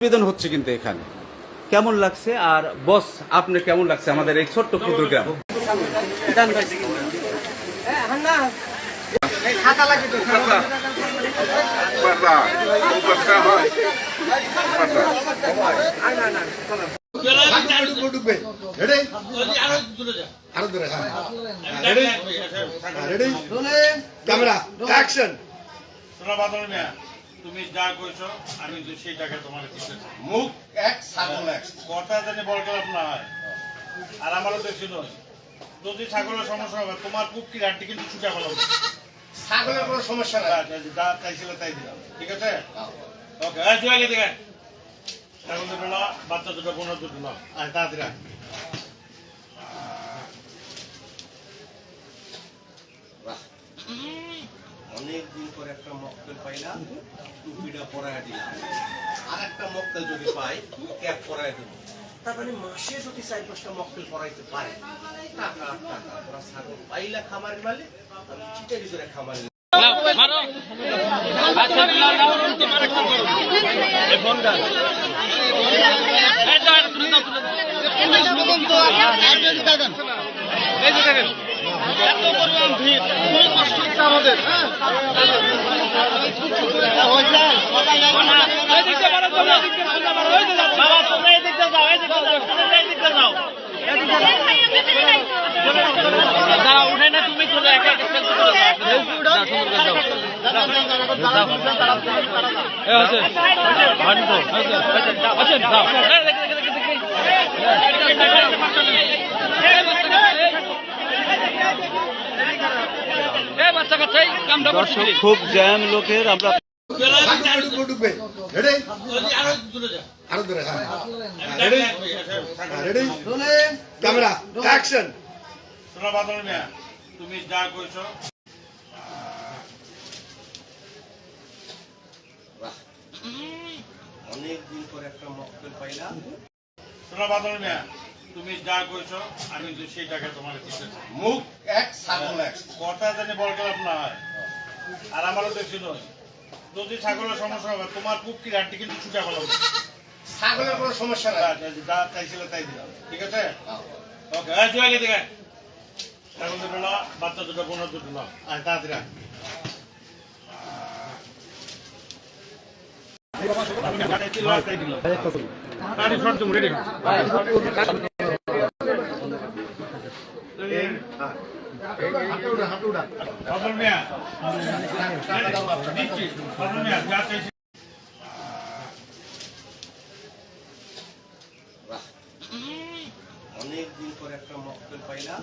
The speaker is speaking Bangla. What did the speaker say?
প্রতিবেদন হচ্ছে কিন্তু এখানে কেমন লাগছে আর বস আপনার কেমন লাগছে আমাদের এই ছোট্ট ক্ষুদ্র গ্রাম হয় হ্যাঁ ক্যামেরা অ্যাকশন তুমি যা কইছো আমি সেই টাকা তোমার দিতেছি মুখ এক ছাগল এক। কথা জানি বল গেলাম না হয় আর আমারও দেখছি নয় যদি ছাগলের সমস্যা হবে তোমার বুক কি রানটি কিন্তু ছুটে ফেলো ছাগলের কোনো সমস্যা নাই। যা চাইছিল তাই দিলাম। ঠিক আছে? ওকে আগে দেখে ছাগল দুটো বাচ্চা দুটো বোনের দুটো না আয় তাড়াতাড়ি পরে একটা মক্কেল পাইলাম টুপিটা পরায় দিলাম। আর একটা মক্কেল যদি পাই ক্যাপ পরায় দেবো। তার মানে মাসে যদি চার পাঁচটা মক্কেল পরাইতে পারে টাকা টাকা ওরা ছাগল পাইলা খামারের মালিক আমি চিটারি করে খামারের দর্শক খুব জ্যাম লোকের আমরা ঢুকবে রেডি আরও দূরে হ্যাঁ রেডি রেডি ক্যামেরা অ্যাকশন তোরা বাদল মিয়া তুমি যা কইছো অনেক দিন পরে একটা মক্কেল পাইলাম। তোরা বাদল মিয়া তুমি যা কইছো আমি তো সেই টাকা তোমার দিতেছি মুখ এক ছাগল এক। কথা জানি বল গেলাম না হয় আর আমারও দেখছি নয় যদি ছাগলের সমস্যা হবে তোমার বুক কি রানটি কিন্তু ছুটে ফেলো ছাগলের কোনো সমস্যা নাই। যা চাইছিল তাই দিলাম। ঠিক আছে? ওকে তুই আগে দেখে ছাগল দুটো না বাচ্চা দুটো বোনের দুটো না আয় তাড়াতাড়ি আয়। গাড়ি শর্ট তুমি রেডি অনেক দিন পরে একটা মক্কেল পাইলাম।